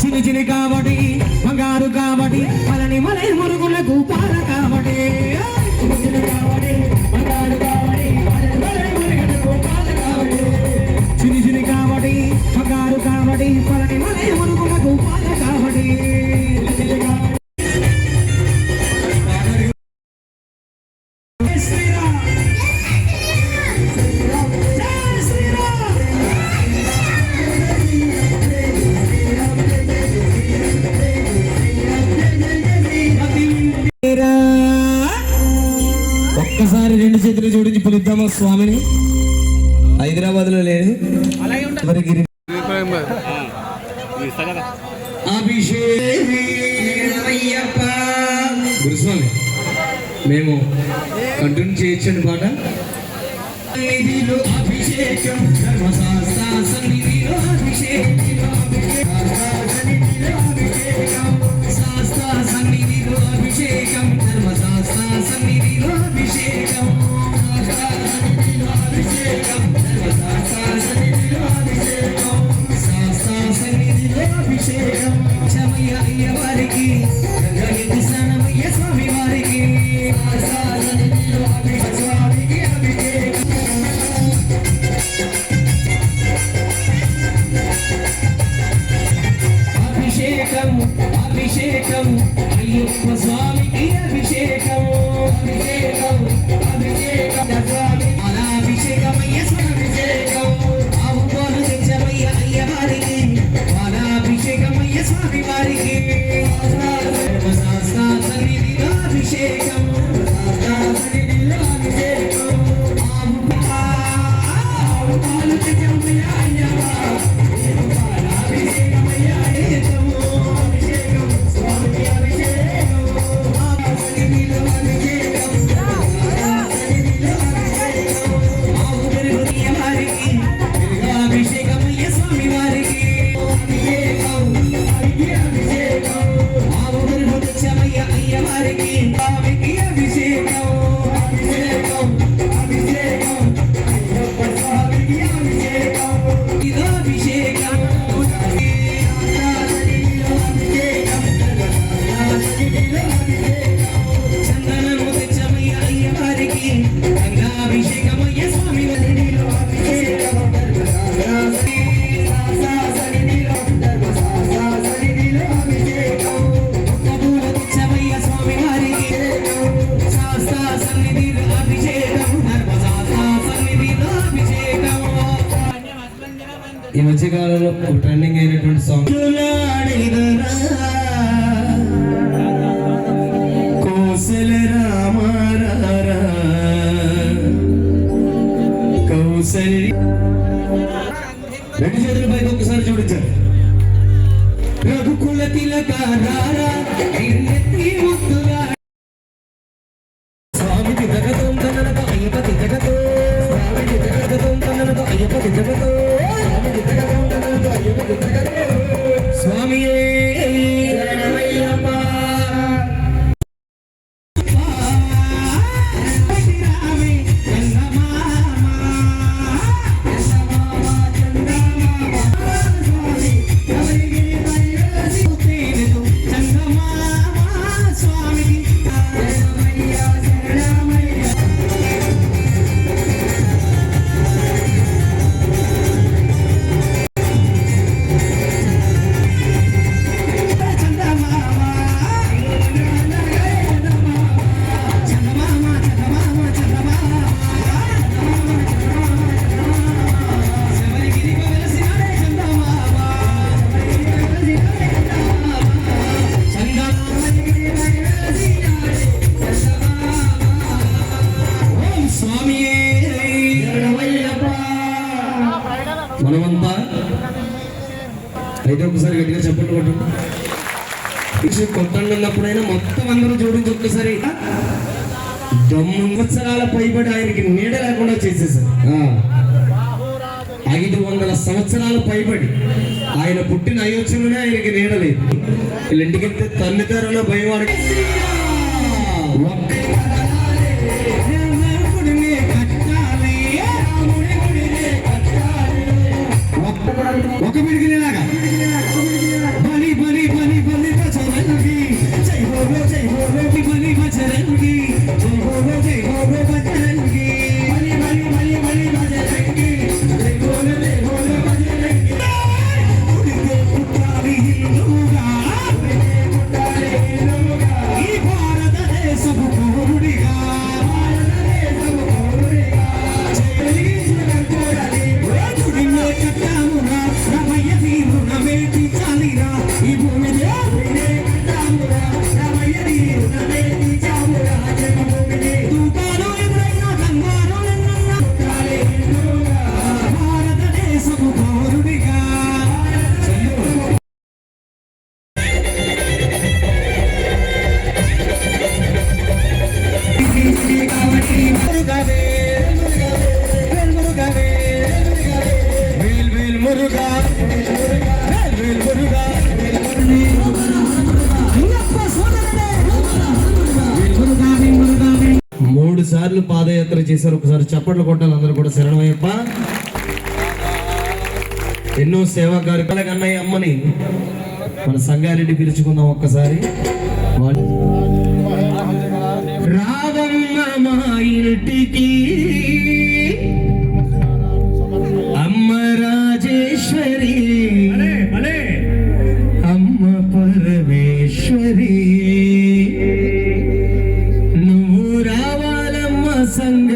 చిన్ని చిన్ని కాబట్టి బంగారు కాబట్టి మలని మలై మురుగులకు పాల కాబట్టి. చిన్ని చిన్ని కాబట్టి బంగారు కాబట్టి మలని మలై జోడించి స్వామిని. హైదరాబాద్లో లేదు ఎవరికి గురుస్వామి మేము కంటిన్యూ చేయొచ్చండి పాట. అభిషేకం ధర్మశాస్త్ర సన్నిధిలో సన్నిధిలో అభిషేకం శాస్త్ర సన్నిధిలో అభిషేకం ధర్మశాస్త్ర సన్నిధిలో అభిషేకం ఈ మధ్యకాలంలో ట్రెండింగ్ అయినటువంటి సాంగ్ కోసల రామారా కౌసల్ రెండు చేతుల పైకి ఒక్కసారి చూడించారు రఘుకుల తిలక రారా? ఎన్నెత్తి ముద్దుగా స్వామికి జగతం తననతో అయ్యపతి జగతో. స్వామికి జగతం తననతో అయ్యపతి జగతో. మనమంతా అయితే ఒకసారి గట్టిగా చెప్పండి కొత్త ఉన్నప్పుడైనా మొత్తం అందరూ జోడించి ఒక్కసారి తొమ్మిది సంవత్సరాల పైబడి ఆయనకి నీడ లేకుండా చేసేసారు. ఐదు వందల సంవత్సరాల పైబడి. ఆయన పుట్టిన అయోధ్యలోనే ఆయనకి నేడలేదు లేదు. వీళ్ళ ఇంటికి ఒక్క మూడు సార్లు పాదయాత్ర చేశారు. ఒకసారి చప్పట్లు కొట్టాలి. అందరూ కూడా శరణమయ్యప్ప. ఎన్నో సేవా కార్యక్రమాల. కన్నయ్య అమ్మని మన సంగారెడ్డి పిలుచుకుందాం ఒక్కసారి. రాధమ్మ మా ఇంటికి send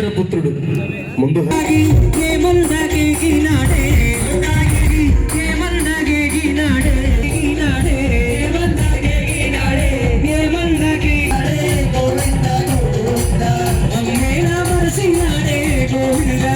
హరిహర పుత్రుడు ముందు గోవింద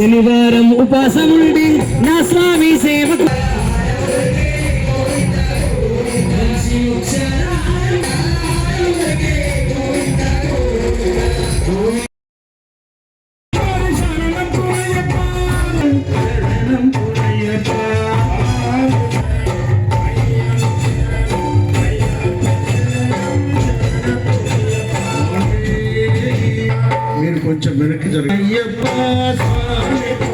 శనివారం ఉపాసముండి నా స్వామి సేవకు ஐயப்பா சுவாமி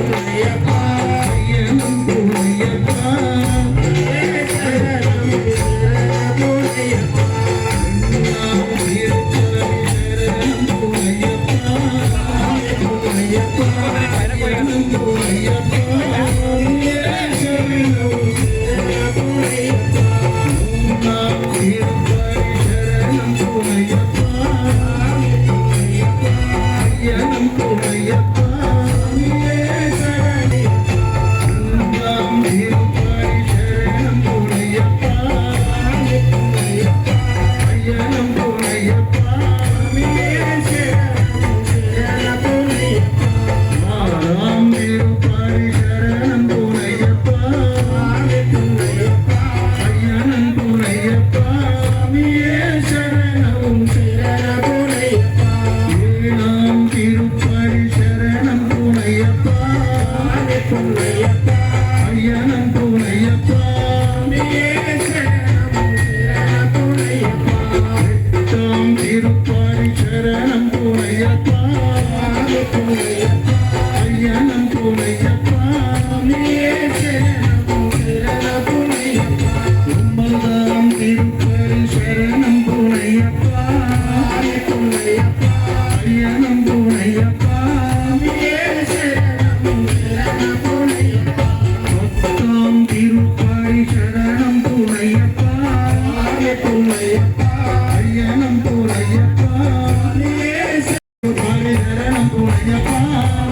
Tuổi!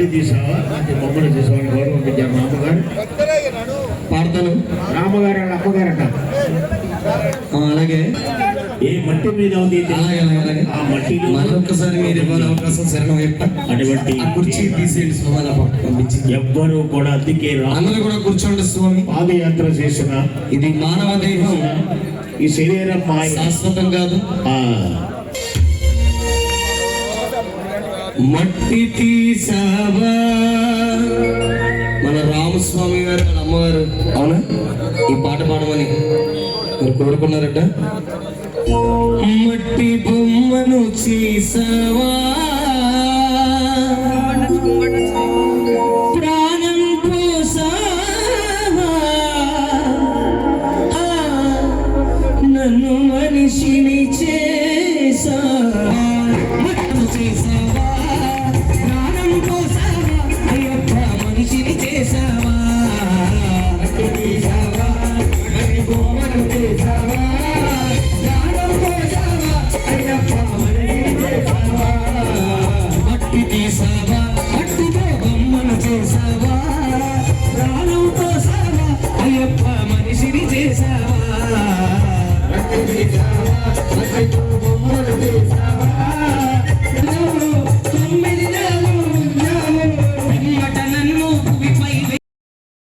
మట్టి తీసావా? బొమ్మలు తీసావా? గౌరవం పెట్టారు రామగారు. పాడతాను. రామగారు వాళ్ళ అమ్మగారట అలాగే. ఏ మట్టి మీద ఉంది ఆ మట్టిలో మరొకసారి మీరు ఇవ్వాలి అవకాశం శరణం అటువంటి కుర్చీ తీసేయండి స్వామి పంపించి ఎవ్వరూ కూడా అందుకే రా అందరూ కూడా కూర్చోండి స్వామి. పాదయాత్ర చేసిన ఇది మానవ దేహం. ఈ శరీరం శాశ్వతం కాదు. మట్టి తీసావా మన రామస్వామి గారు వాళ్ళ అమ్మగారు. అవునా? ఈ పాట పాడమని. మీరు కోరుకున్నారట? మట్టి బొమ్మను చేసావా?